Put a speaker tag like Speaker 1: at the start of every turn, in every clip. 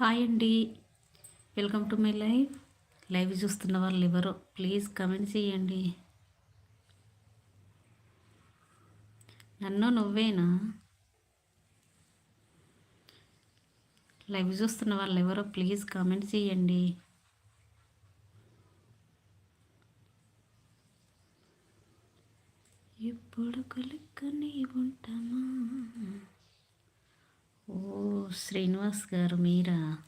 Speaker 1: Hi అండి. Welcome to my live live చూస్తున్న వాళ్ళు ఎవరో ప్లీజ్ కమెంట్ చేయండి. నన్ను నువ్వేనా? లైవ్ చూస్తున్న వాళ్ళు ఎవరో ప్లీజ్ కామెంట్ చేయండి ఎప్పుడు కలుక్కని ఉంటామా ఓ శ్రీనివాస్ గారు మీరా?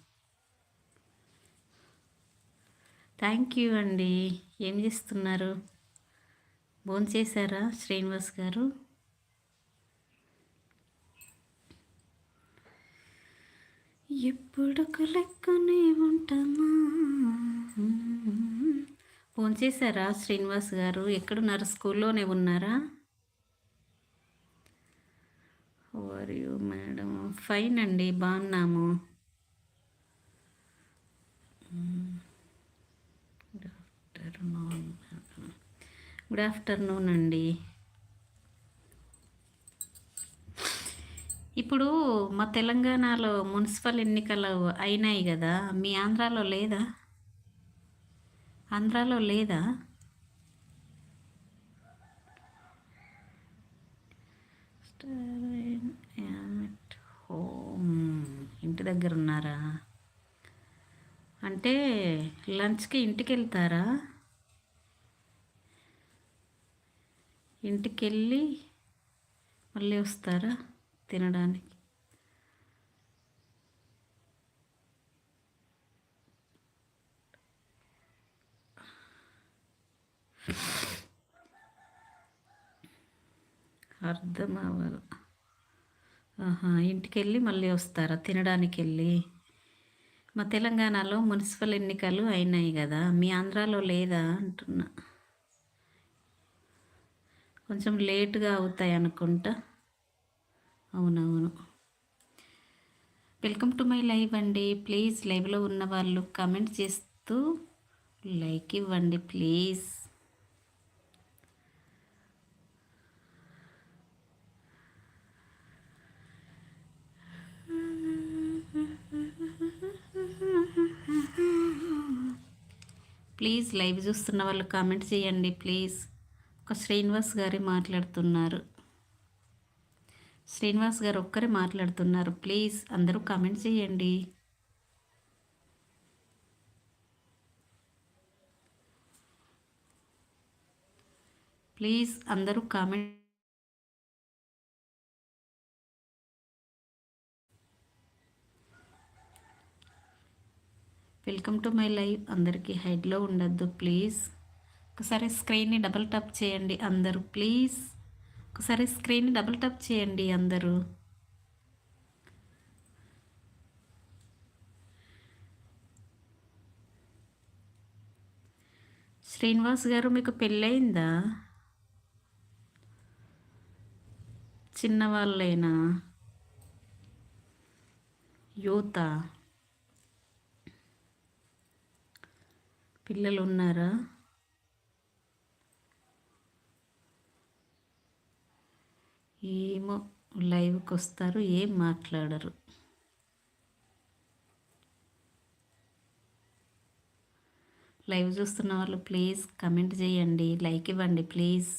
Speaker 1: థ్యాంక్ యూ అండి. ఏం చేస్తున్నారు? భోంచేశారా శ్రీనివాస్ గారు? ఎప్పుడు లెక్కనే ఉంటామా ఫోన్ చేశారా శ్రీనివాస్ గారు? ఎక్కడున్నారు? స్కూల్లోనే ఉన్నారా? యూ మేడం ఫైన్ అండి బాగున్నాము. Good afternoon. గుడ్ ఆఫ్టర్నూన్ అండి. ఇప్పుడు మా తెలంగాణలో మున్సిపల్ ఎన్నికలు అయినాయి కదా మీ ఆంధ్రాలో లేదా? ఆంధ్రాలో లేదా? స్టార్ ఇంటి దగ్గర ఉన్నారా? అంటే లంచ్కి ఇంటికి వెళ్తారా ఇంటికి వెళ్ళి మళ్ళీ వస్తారా తినడానికి? అర్థం అవ్వాలి. ఆహా ఇంటికి వెళ్ళి మళ్ళీ వస్తారా? తినడానికి వెళ్ళి మా తెలంగాణలో మున్సిపల్ ఎన్నికలు అయినాయి కదా మీ ఆంధ్రాలో లేదా అంటున్నా. కొంచెం లేటుగా అవుతాయి అనుకుంటా. అవునవును. వెల్కమ్ టు మై లైవ్ అండి. ప్లీజ్ లైవ్లో ఉన్న వాళ్ళు కమెంట్ చేస్తూ లైక్ ఇవ్వండి ప్లీజ్. ప్లీజ్ లైవ్ చూస్తున్న వాళ్ళు కామెంట్ చేయండి ప్లీజ్. ఒక శ్రీనివాస్ గారి మాట్లాడుతున్నారు. శ్రీనివాస్ గారు ఒక్కరే మాట్లాడుతున్నారు. ప్లీజ్ అందరూ కామెంట్ చేయండి. ప్లీజ్ అందరూ comment welcome to my live. అందరికీ హైడ్లో ఉండద్దు ప్లీజ్. ఒకసారి స్క్రీన్ని డబుల్ టప్ చేయండి అందరూ ప్లీజ్. ఒకసారి స్క్రీన్ని డబుల్ టప్ చేయండి అందరూ. శ్రీనివాస్ గారు మీకు పెళ్ళయిందా? చిన్నవాళ్ళైనా? యూత పిల్లలు ఉన్నారా ఏమో లైవ్కి వస్తారు ఏం మాట్లాడరు. లైవ్ చూస్తున్న వాళ్ళు ప్లీజ్ కమెంట్ చేయండి లైక్ ఇవ్వండి ప్లీజ్.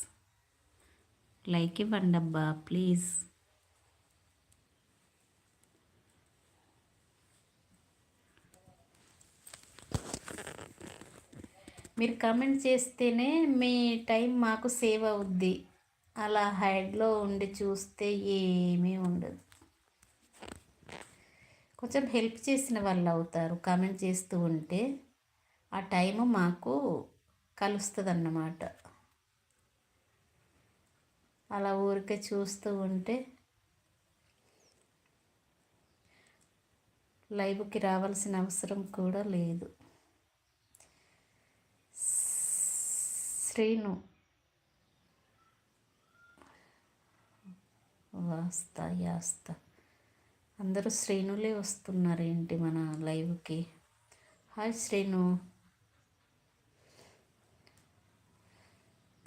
Speaker 1: లైక్ ఇవ్వండి అబ్బా ప్లీజ్. మీరు కమెంట్ చేస్తేనే మీ టైం మాకు సేవ్ అవుద్ది. అలా హైడ్లో ఉండి చూస్తే ఏమీ ఉండదు. కొంచెం హెల్ప్ చేసిన వాళ్ళు అవుతారు. కామెంట్ చేస్తూ ఉంటే ఆ టైం మాకు కలుస్తుంది అన్నమాట అలా ఊరికే చూస్తూ ఉంటే లైవ్కి రావాల్సిన అవసరం కూడా లేదు. శ్రీను. వాస్తా యాస్తా. అందరూ శ్రీనులే వస్తున్నారు ఏంటి మన లైవ్కి? హాయ్ శ్రీను.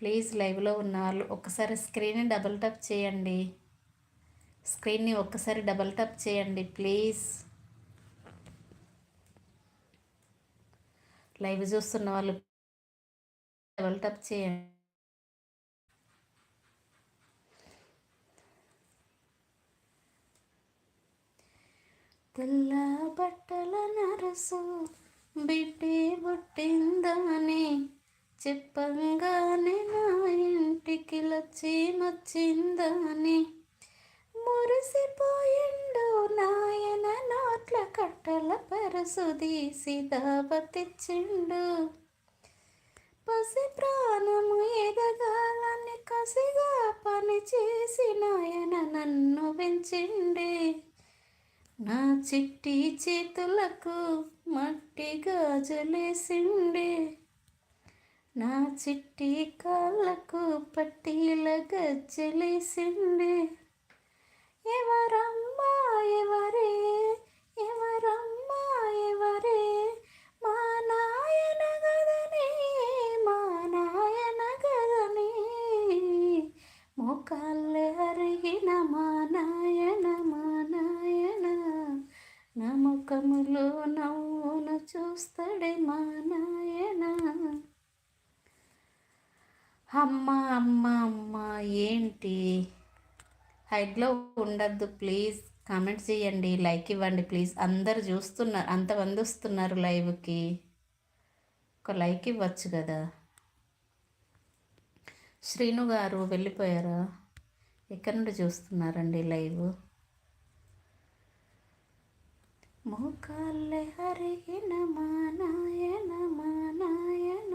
Speaker 1: ప్లీజ్ లైవ్లో ఉన్న వాళ్ళు ఒకసారి స్క్రీన్ని డబల్ టప్ చేయండి. స్క్రీన్ని ఒక్కసారి డబల్ టప్ చేయండి ప్లీజ్. లైవ్ చూస్తున్న వాళ్ళు డబల్ టప్ చేయండి. తెల్ల బట్టల నరసు బిడ్డి పుట్టిందని చెప్పంగానే నా ఇంటికి లచ్చి మచ్చిందని మురిసిపోయిండు నాయన నోట్ల కట్టల పరసు తీసి దాబతిచ్చిండు పసి ప్రాణము ఎదగాలని కసిగా పని చేసి నాయన నన్ను పెంచిండే నా చిట్టి చేతులకు మట్టి గాజులేసిండే నా చిట్టి కాళ్ళకు పట్టీల గజ్జలే ఎవరమ్మా ఎవరే ఎవరమ్మా ఎవరే మా నాయన గదనే మా నాయన గదనే మోకాళ్ళే అరిగిన మా నాయన మా నాయన నా ముఖములో నవ్వును చూస్తాడే మా నాయన. అమ్మ అమ్మ అమ్మ ఏంటి? హైట్లో ఉండద్దు ప్లీజ్. కామెంట్ చేయండి లైక్ ఇవ్వండి ప్లీజ్. అందరు చూస్తున్నారు అంతమంది వస్తున్నారు లైవ్కి. ఒక లైక్ ఇవ్వచ్చు కదా. శ్రీను గారు వెళ్ళిపోయారా? ఎక్కడి నుండి చూస్తున్నారండి లైవ్? మోకాళ్ళే హరిగిన మా నాయన మా నాయన.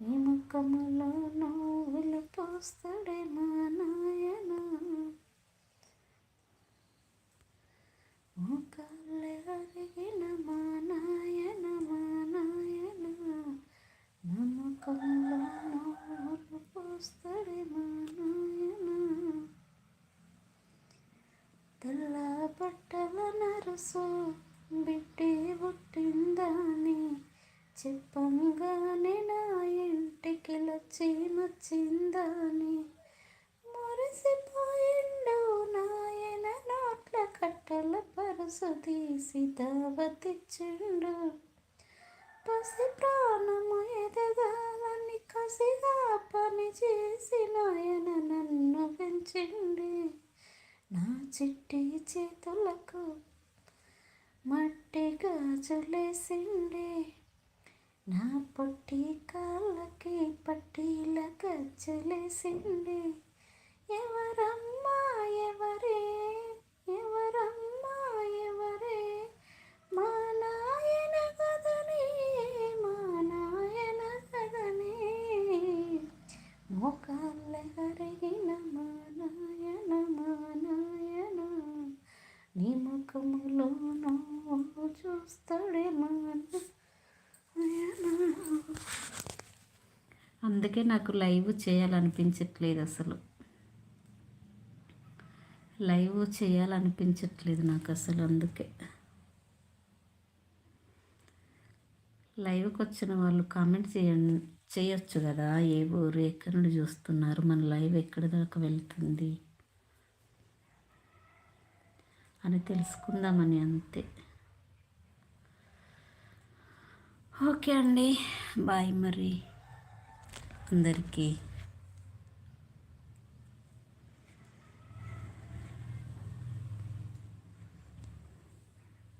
Speaker 1: నీ ముఖములో నవ్వులు పోస్తా మా నాయన మోకాళ్ళే హరిగిన మా నాయన మా నాయన నా ముఖంలో నవ్వులు పోస్తాడే మా నాయన తెల్ల బట్టల నరసు బిడ్డే పుట్టిందని చెప్పంగానే నా ఇంటికి లచ్చి మచ్చిందని మురిసిపోయిండు నాయన నోట్ల కట్టెల పరుసు తీసి దావతిచ్చిండు. పసి ప్రాణము ఎదగాలని కసిగా పని చేసి నాయన నన్ను పెంచిండి. నా చిట్టి చేతులకు గాజులేసిండే నా పొట్టి కాళ్ళకి పట్టీల గజ్జలేసిండే ఎవరమ్మా ఎవరే ఎవరమ్మా ఎవరే మా నాయన కదనే మా నాయన కదనే మోకాళ్ళ కరిగిన మా నాయన మా నాయన నీ ముఖములో నువ్వు చూస్తాడే మా అందుకే నాకు లైవ్ చేయాలనిపించట్లేదు అసలు. లైవ్ చేయాలనిపించట్లేదు నాకు అసలు అందుకే. లైవ్కి వచ్చిన వాళ్ళు కామెంట్ చేయండి చేయొచ్చు కదా. ఏ ఊరు ఎక్కడి నుండి చూస్తున్నారు? మన లైవ్ ఎక్కడి దాకా వెళ్తుంది? అని తెలుసుకుందామని అంతే. ఓకే అండి. బాయ్ మరి. అందరికీ